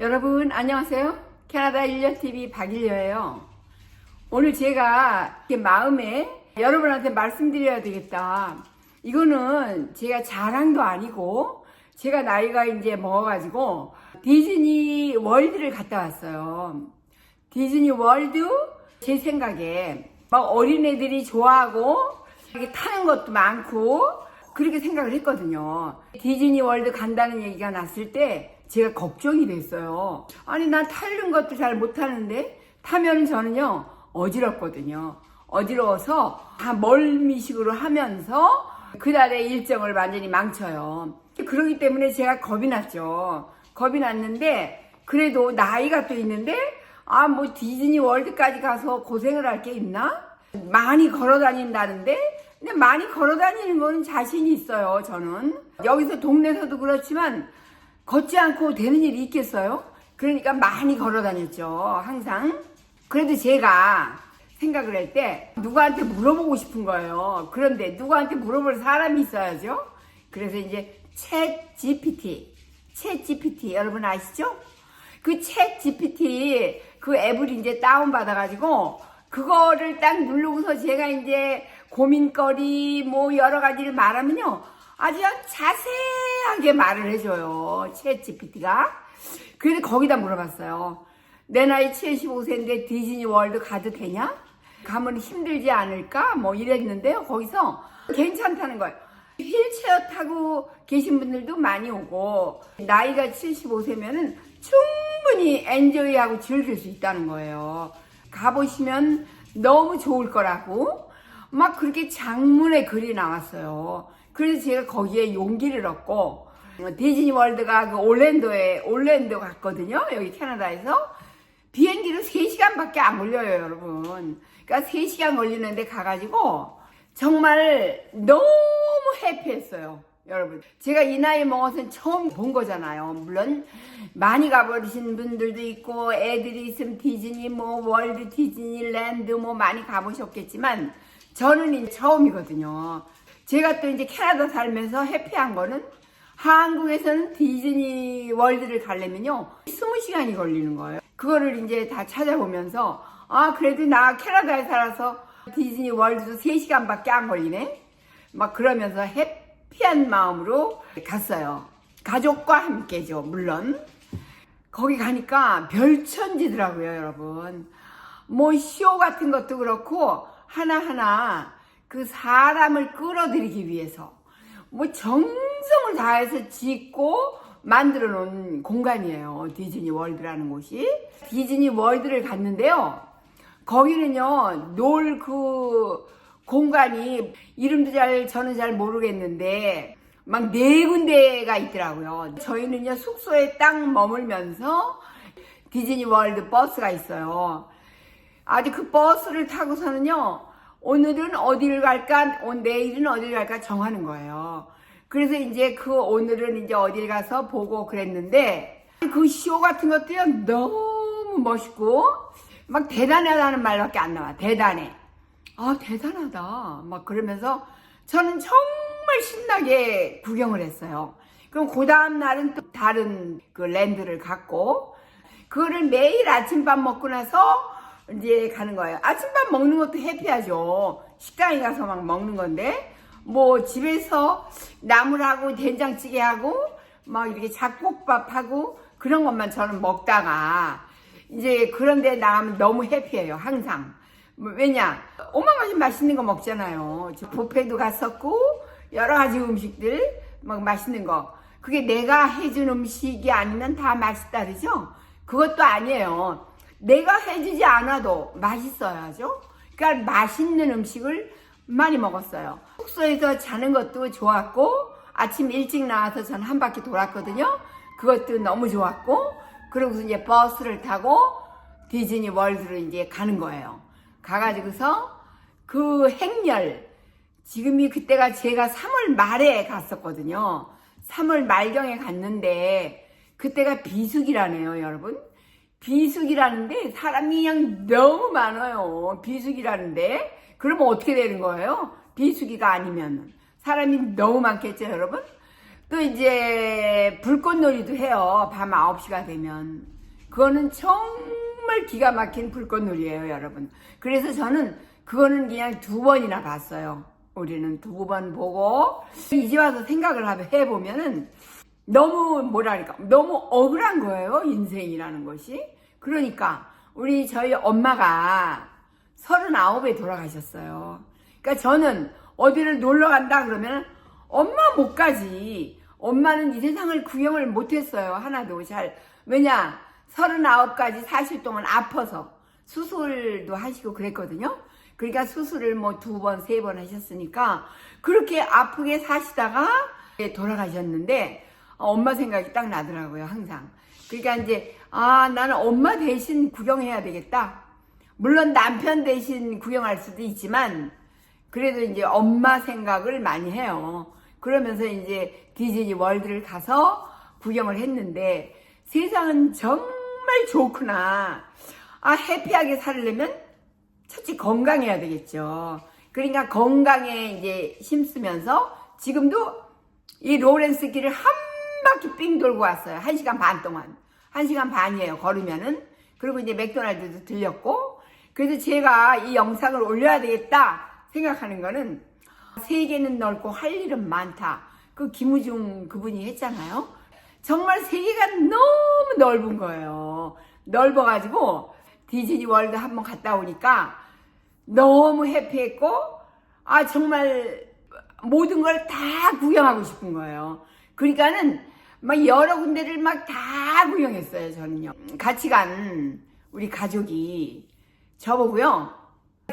여러분 안녕하세요. 캐나다 1년TV 박일녀예요. 오늘 제가 마음에 여러분한테 말씀드려야 되겠다. 이거는 제가 자랑도 아니고 제가 나이가 이제 먹어가지고 디즈니 월드를 갔다 왔어요. 디즈니 월드 제 생각에 막 어린애들이 좋아하고 타는 것도 많고 그렇게 생각을 했거든요. 디즈니 월드 간다는 얘기가 났을 때 제가 걱정이 됐어요. 아니 난 타는 것도 잘 못하는데 타면 저는요 어지럽거든요. 어지러워서 다 멀미식으로 하면서 그날의 일정을 완전히 망쳐요. 그러기 때문에 제가 겁이 났죠. 겁이 났는데 그래도 나이가 또 있는데 아 뭐 디즈니 월드까지 가서 고생을 할 게 있나? 많이 걸어 다닌다는데 근데 많이 걸어 다니는 거는 자신이 있어요 저는 여기서 동네에서도 그렇지만 걷지 않고 되는 일이 있겠어요? 그러니까 많이 걸어 다녔죠 항상 그래도 제가 생각을 할 때 누구한테 물어보고 싶은 거예요 그런데 누구한테 물어볼 사람이 있어야죠 그래서 이제 챗 GPT 챗 GPT 여러분 아시죠? 그 챗 GPT 그 앱을 이제 다운 받아가지고 그거를 딱 누르고서 제가 이제 고민거리 뭐 여러 가지를 말하면요. 아주 자세하게 말을 해줘요. 챗 GPT가. 그래서 거기다 물어봤어요. 내 나이 75세인데 디즈니 월드 가도 되냐? 가면 힘들지 않을까? 뭐 이랬는데요. 거기서 괜찮다는 거예요. 휠체어 타고 계신 분들도 많이 오고 나이가 75세면은 충분히 엔조이하고 즐길 수 있다는 거예요. 가보시면 너무 좋을 거라고 막 그렇게 장문의 글이 나왔어요. 그래서 제가 거기에 용기를 얻고 디즈니 월드가 그 올랜도에 올랜도 갔거든요. 여기 캐나다에서 비행기로 3시간밖에 안 걸려요, 여러분. 그러니까 3시간 걸리는데 가가지고 정말 너무 해피했어요. 여러분. 제가 이 나이 먹어서 처음 본 거잖아요. 물론 많이 가버리신 분들도 있고 애들이 있으면 디즈니 뭐 월드 디즈니랜드 뭐 많이 가보셨겠지만 저는 처음이거든요. 제가 또 이제 캐나다 살면서 해피한 거는 한국에서는 디즈니 월드를 가려면요 20시간이 걸리는 거예요. 그거를 이제 다 찾아보면서 아 그래도 나 캐나다에 살아서 디즈니 월드도 3시간밖에 안 걸리네. 막 그러면서 해피한 마음으로 갔어요. 가족과 함께죠, 물론. 거기 가니까 별천지더라고요, 여러분. 뭐, 쇼 같은 것도 그렇고, 하나하나 그 사람을 끌어들이기 위해서, 뭐, 정성을 다해서 짓고 만들어 놓은 공간이에요. 디즈니 월드라는 곳이. 디즈니 월드를 갔는데요. 거기는요, 놀 그 공간이 이름도 잘, 저는 잘 모르겠는데, 막 네 군데가 있더라고요. 저희는요, 숙소에 딱 머물면서 디즈니 월드 버스가 있어요. 아주 그 버스를 타고서는요, 오늘은 어디를 갈까, 오- 내일은 어디를 갈까 정하는 거예요. 그래서 이제 그 오늘은 이제 어딜 가서 보고 그랬는데, 그 쇼 같은 것도요, 너무 멋있고, 막 대단하다는 말밖에 안 나와. 대단해. 아, 대단하다. 막 그러면서 저는 정말 신나게 구경을 했어요. 그럼 그 다음 날은 또 다른 그 랜드를 갔고, 그거를 매일 아침밥 먹고 나서 이제 가는 거예요. 아침밥 먹는 것도 해피하죠. 식당에 가서 막 먹는 건데, 뭐 집에서 나물하고 된장찌개하고, 막 이렇게 잡곡밥하고 그런 것만 저는 먹다가, 이제 그런 데 나가면 너무 해피해요. 항상. 뭐, 왜냐? 오마가지 맛있는 거 먹잖아요. 저 뷔페도 갔었고 여러 가지 음식들 막 맛있는 거. 그게 내가 해준 음식이 아니면 다 맛있다 그러죠? 그것도 아니에요. 내가 해주지 않아도 맛있어야죠. 그러니까 맛있는 음식을 많이 먹었어요. 숙소에서 자는 것도 좋았고 아침 일찍 나와서 전 한 바퀴 돌았거든요. 그것도 너무 좋았고 그러고서 이제 버스를 타고 디즈니 월드로 이제 가는 거예요. 가가지고서 그 행렬 지금이 그때가 제가 3월 말에 갔었거든요. 3월 말경에 갔는데 그때가 비수기라네요, 여러분. 비수기라는데 사람이 그냥 너무 많아요. 비수기라는데 그러면 어떻게 되는 거예요? 비수기가 아니면 사람이 너무 많겠죠, 여러분. 또 이제 불꽃놀이도 해요. 밤 9시가 되면. 그거는 정말 기가 막힌 불꽃놀이에요, 여러분. 그래서 저는 그거는 그냥 두 번이나 봤어요. 우리는 두 번 보고 이제 와서 생각을 하- 해보면은 너무 뭐랄까? 너무 억울한 거예요 인생이라는 것이. 그러니까 우리 저희 엄마가 서른아홉에 돌아가셨어요. 그러니까 저는 어디를 놀러 간다 그러면 엄마 못 가지 엄마는 이 세상을 구경을 못했어요 하나도 잘. 왜냐 서른아홉까지 사실 동안 아파서 수술도 하시고 그랬거든요. 그러니까 수술을 뭐 두 번, 세 번 하셨으니까 그렇게 아프게 사시다가 돌아가셨는데 어, 엄마 생각이 딱 나더라고요, 항상. 그러니까 이제 아, 나는 엄마 대신 구경해야 되겠다. 물론 남편 대신 구경할 수도 있지만 그래도 이제 엄마 생각을 많이 해요. 그러면서 이제 디즈니 월드를 가서 구경을 했는데 세상은 정말 좋구나. 아, 해피하게 살려면 첫째 건강해야 되겠죠. 그러니까 건강에 이제 힘쓰면서 지금도 이 로렌스 길을 한 바퀴 삥 돌고 왔어요. 한 시간 반 동안. 한 시간 반이에요. 걸으면은. 그리고 이제 맥도날드도 들렸고. 그래서 제가 이 영상을 올려야 되겠다 생각하는 거는 세계는 넓고 할 일은 많다. 그 김우중 그분이 했잖아요. 정말 세계가 너무 넓은 거예요. 넓어가지고 디즈니 월드 한번 갔다 오니까 너무 해피했고, 아, 정말 모든 걸 다 구경하고 싶은 거예요. 그러니까는 막 여러 군데를 막 다 구경했어요, 저는요. 같이 간 우리 가족이 저보고요.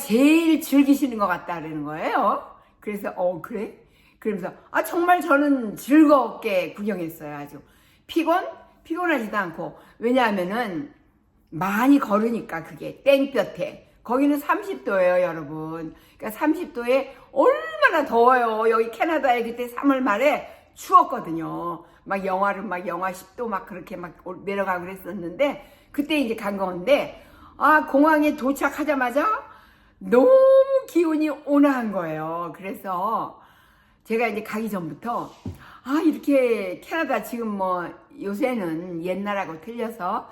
제일 즐기시는 것 같다는 거예요. 그래서, 어, 그래? 그러면서, 아, 정말 저는 즐겁게 구경했어요, 아주. 피곤? 피곤하지도 않고. 왜냐하면은, 많이 걸으니까 그게 땡볕에 거기는 30도예요 여러분 그러니까 30도에 얼마나 더워요 여기 캐나다에 그때 3월 말에 추웠거든요. 막 영하를 막 영하 10도 막 그렇게 막 올- 내려가고 그랬었는데 그때 이제 간 건데 아 공항에 도착하자마자 너무 기온이 온화한 거예요. 그래서 제가 이제 가기 전부터 아 이렇게 캐나다 지금 뭐 요새는 옛날하고 틀려서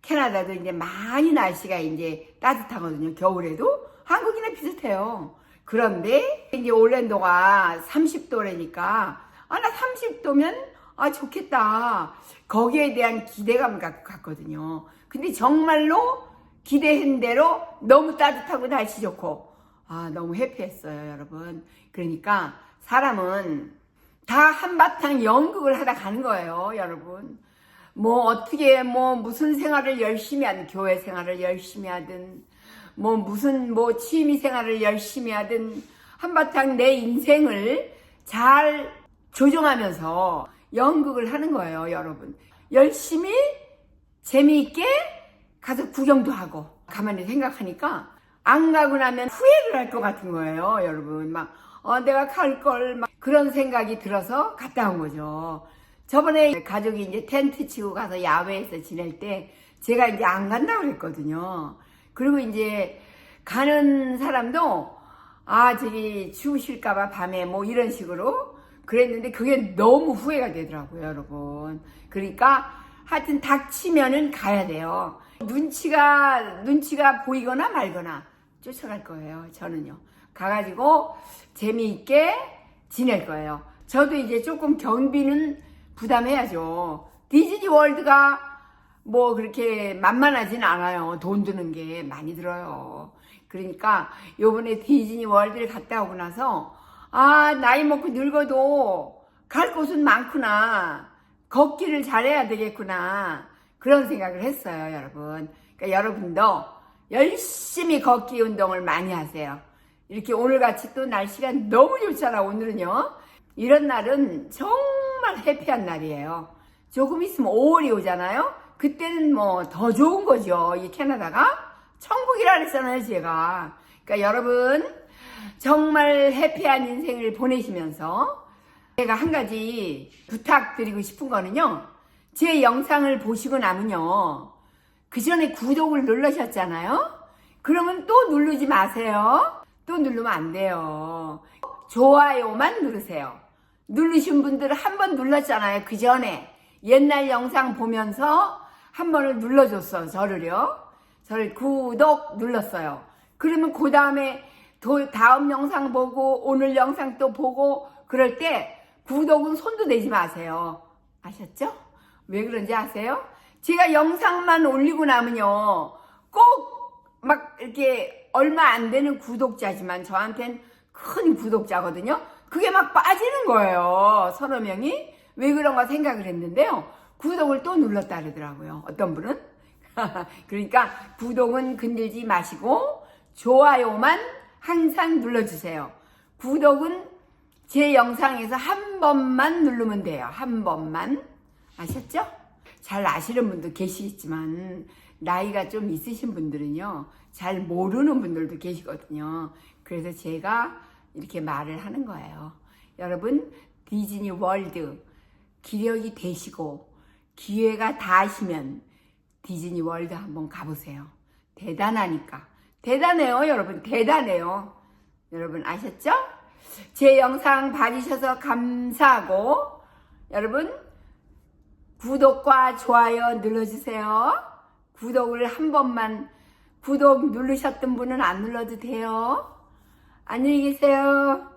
캐나다도 이제 많이 날씨가 이제 따뜻하거든요. 겨울에도 한국이나 비슷해요. 그런데 이제 올랜도가 30도라니까 아나 30도면 아 좋겠다. 거기에 대한 기대감 갖고 갔거든요. 근데 정말로 기대한 대로 너무 따뜻하고 날씨 좋고. 아 너무 해피했어요 여러분. 그러니까 사람은 다 한바탕 연극을 하다 가는 거예요 여러분. 뭐 어떻게 뭐 무슨 생활을 열심히 하든 교회 생활을 열심히 하든 뭐 무슨 뭐 취미 생활을 열심히 하든 한바탕 내 인생을 잘 조정하면서 연극을 하는 거예요 여러분. 열심히 재미있게 가서 구경도 하고 가만히 생각하니까 안 가고 나면 후회를 할 것 같은 거예요 여러분. 막 어, 내가 갈 걸 막 그런 생각이 들어서 갔다 온 거죠. 저번에 가족이 이제 텐트 치고 가서 야외에서 지낼 때 제가 이제 안 간다고 그랬거든요. 그리고 이제 가는 사람도 아 저기 추우실까봐 밤에 뭐 이런 식으로 그랬는데 그게 너무 후회가 되더라고요 여러분. 그러니까 하여튼 닥치면은 가야 돼요. 눈치가 눈치가 보이거나 말거나 쫓아갈 거예요 저는요. 가가지고 재미있게 지낼 거예요. 저도 이제 조금 경비는 부담해야죠. 디즈니 월드가 뭐 그렇게 만만하진 않아요. 돈 드는 게 많이 들어요. 그러니까 요번에 디즈니 월드를 갔다 오고 나서 아 나이 먹고 늙어도 갈 곳은 많구나. 걷기를 잘해야 되겠구나. 그런 생각을 했어요, 여러분. 그러니까 여러분도 열심히 걷기 운동을 많이 하세요. 이렇게 오늘같이 또 날씨가 너무 좋잖아, 오늘은요. 이런 날은 정말 해피한 날이에요. 조금 있으면 5월이 오잖아요. 그때는 뭐 더 좋은 거죠. 이 캐나다가 천국이라 그랬잖아요, 제가. 그러니까 여러분 정말 해피한 인생을 보내시면서 제가 한 가지 부탁드리고 싶은 거는요. 제 영상을 보시고 나면요. 그 전에 구독을 누르셨잖아요. 그러면 또 누르지 마세요. 또 누르면 안 돼요. 좋아요만 누르세요. 누르신 분들은 한번 눌렀잖아요. 그 전에 옛날 영상 보면서 한 번을 눌러줬어 저를요. 저를 구독 눌렀어요. 그러면 그 다음에 다음 영상 보고 오늘 영상 또 보고 그럴 때 구독은 손도 대지 마세요. 아셨죠? 왜 그런지 아세요? 제가 영상만 올리고 나면요. 꼭 막 이렇게 얼마 안 되는 구독자지만 저한텐 큰 구독자거든요. 그게 막 빠지는 거예요. 서너 명이. 왜 그런가 생각을 했는데요. 구독을 또 눌렀다 그러더라고요. 어떤 분은. 그러니까 구독은 건들지 마시고 좋아요만 항상 눌러주세요. 구독은 제 영상에서 한 번만 누르면 돼요. 한 번만. 아셨죠? 잘 아시는 분도 계시겠지만 나이가 좀 있으신 분들은요. 잘 모르는 분들도 계시거든요. 그래서 제가 이렇게 말을 하는 거예요. 여러분 디즈니 월드 기력이 되시고 기회가 닿으시면 디즈니 월드 한번 가보세요. 대단하니까. 대단해요, 여러분. 대단해요. 여러분 아셨죠? 제 영상 봐주셔서 감사하고 여러분 구독과 좋아요 눌러주세요. 구독을 한 번만 구독 누르셨던 분은 안 눌러도 돼요. 안녕히 계세요.